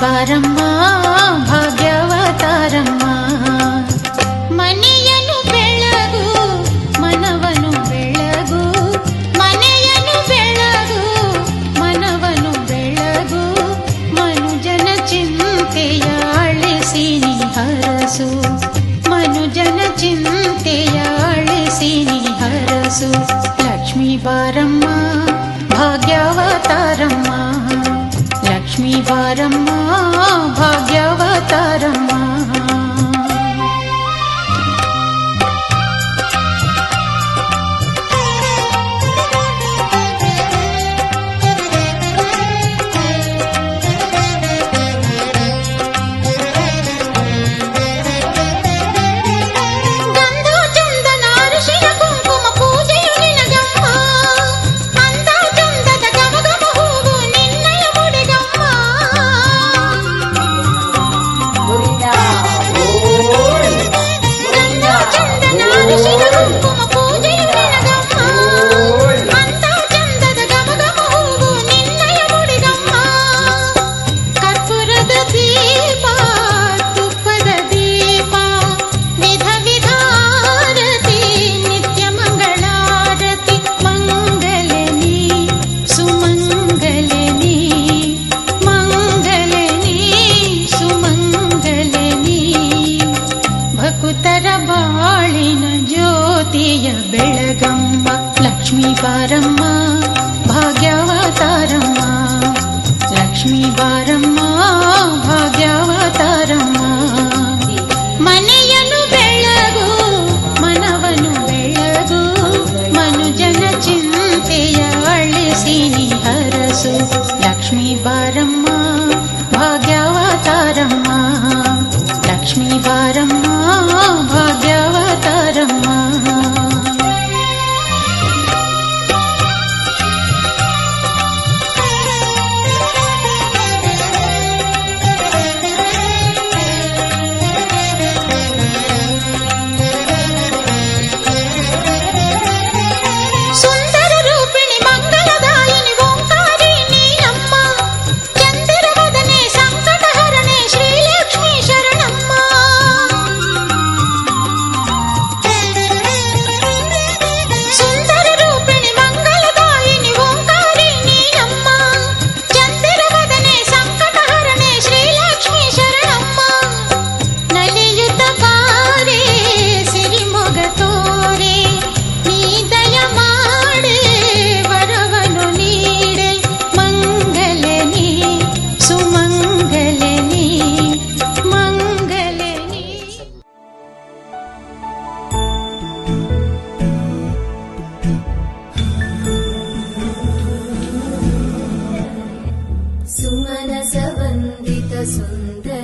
பரம் లక్ష్మీ వారమ్మ భాగ్య बारम സുന്ദ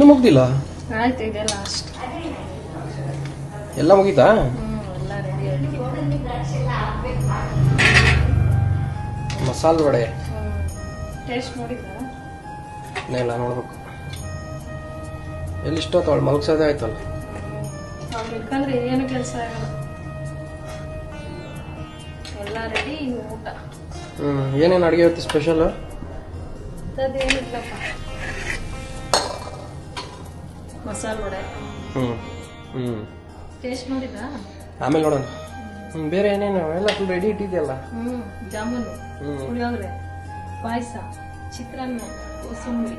ಇನ್ನೂ ಮುಗ್ದಿಲ್ಲ? ಆಯ್ತು ಇದೆ ಲಾಸ್ಟ್ ಎಲ್ಲ ಮುಗೀತಾ? ಮಸಾಲ ವಡೆ. ಟೇಸ್ಟ್ ನೋಡಿದ್ರಾ? ಇಲ್ಲ ನೋಡ್ಬೇಕು. ಎಲ್ಲಿಷ್ಟೋ ಅವಳು ಮಲಗ್ಸೋದೇ ಆಯ್ತಲ್ಲ. ಏನು ಕೆಲಸ ಆಗಲ್ಲ. ಎಲ್ಲ ರೆಡಿ ಊಟ. ಹ್ಞೂ ಏನೇನು ಅಡುಗೆ ಇವತ್ತು ಸ್ಪೆಷಲ್ ಅದೇನಿಲ್ಲಪ್ಪ ಮಸಾಲೆ ವಡೆ. ಹ್ಞೂ ಹ್ಞೂ ಟೇಸ್ಟ್ ನೋಡಿದ್ರಾ? ಆಮೇಲೆ ನೋಡೋಣ. ಹ್ಞೂ ಬೇರೆ ಏನೇನು? ಎಲ್ಲ ಫುಲ್ ರೆಡಿ ಇಟ್ಟಿದೆಯಲ್ಲ? ಹ್ಞೂ ಜಾಮೂನು ಪುಳಿಯೋಗರೆ ಪಾಯಸ ಚಿತ್ರಾನ್ನ ಕೋಸಂಬರಿ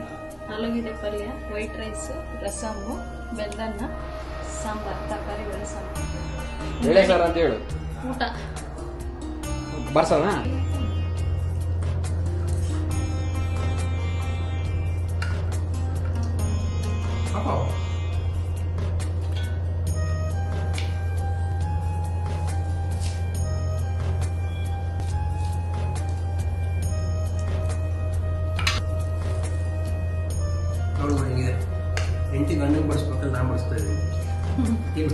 ಆಲೂಗೆಡ್ಡೆ ಪಲ್ಯ ವೈಟ್ ರೈಸ್ ರಸಮ್ಮು ಬೆಲ್ಲನ್ನ ಸಾಂಬಾರ್ ತರಕಾರಿ ಬೆಳೆ ಸಾಂಬಾರ್. ಬೇಳೆ ಸಾರು ಅಂತ ಹೇಳು. ಊಟ. ಬರ್ಸೋಣ ನೋಡು ಹೆಂಗಿದೆ ಹೆಂಡತಿ ಗಂಡಂಗೆ ಬಡಿಸ್ಬೇಕಲ್ಲ ನಾನು ಬಡಿಸ್ತಾ ಇದ್ದೀನಿ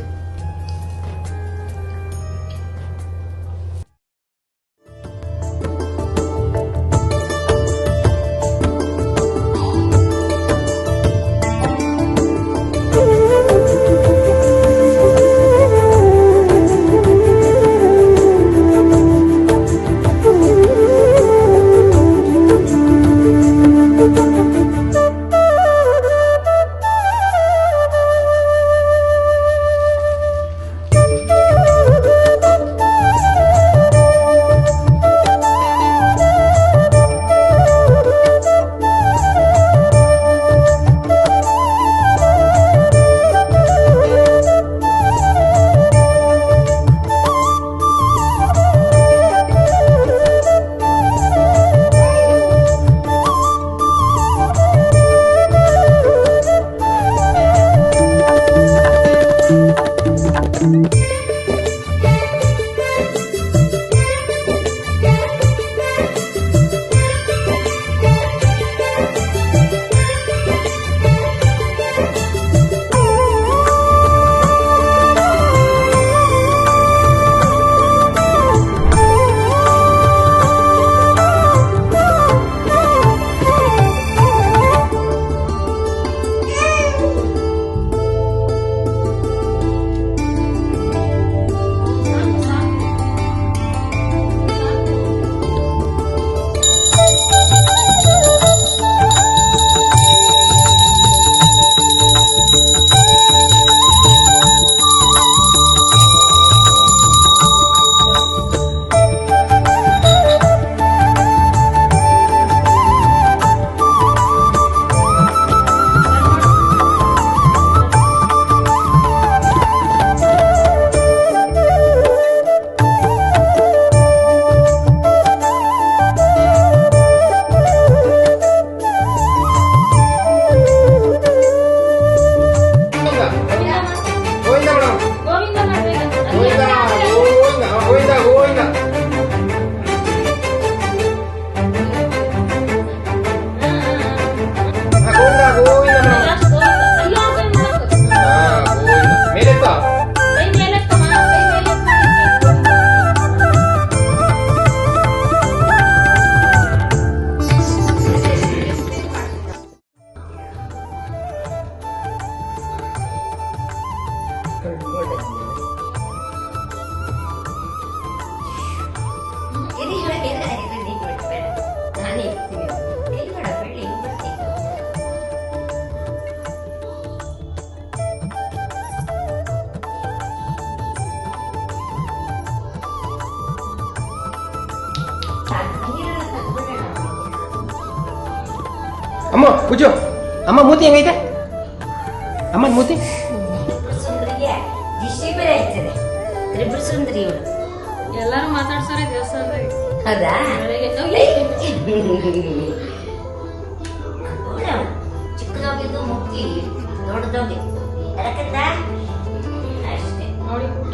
ಅಮ್ಮ ಪೂಜು. ಅಮ್ಮ ಮೂತಿ ಹೆಂಗೈತೆ? ಅಮ್ಮ ಮೂತಿ. ಸುಂದರಿಗೆ ದಿಷ್ಟಿ ಬೇರೆ ಆಗ್ತದೆ ತ್ರಿಪುರ ಸುಂದರಿ ಇವಳು. ಎಲ್ಲರೂ ಮಾತಾಡ್ಸೋರೆ ಹೌದಾ? ಚಿಕ್ಕದೋಗಿದ್ದು ಯಾಕಂದ ಅಷ್ಟೇ. ಅಂತ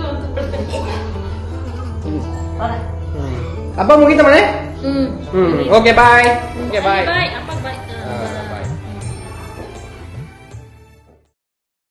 ಹಬ್ಬ ಮುಗಿತ ಮನೆ? ಹ್ಮ್. ಹ್ಮ್. ಓಕೆ ಬಾಯ್ ಓಕೆ ಬಾಯ್ ಬಾಯ್ ಅಪ್ಪ. ಬಾಯ್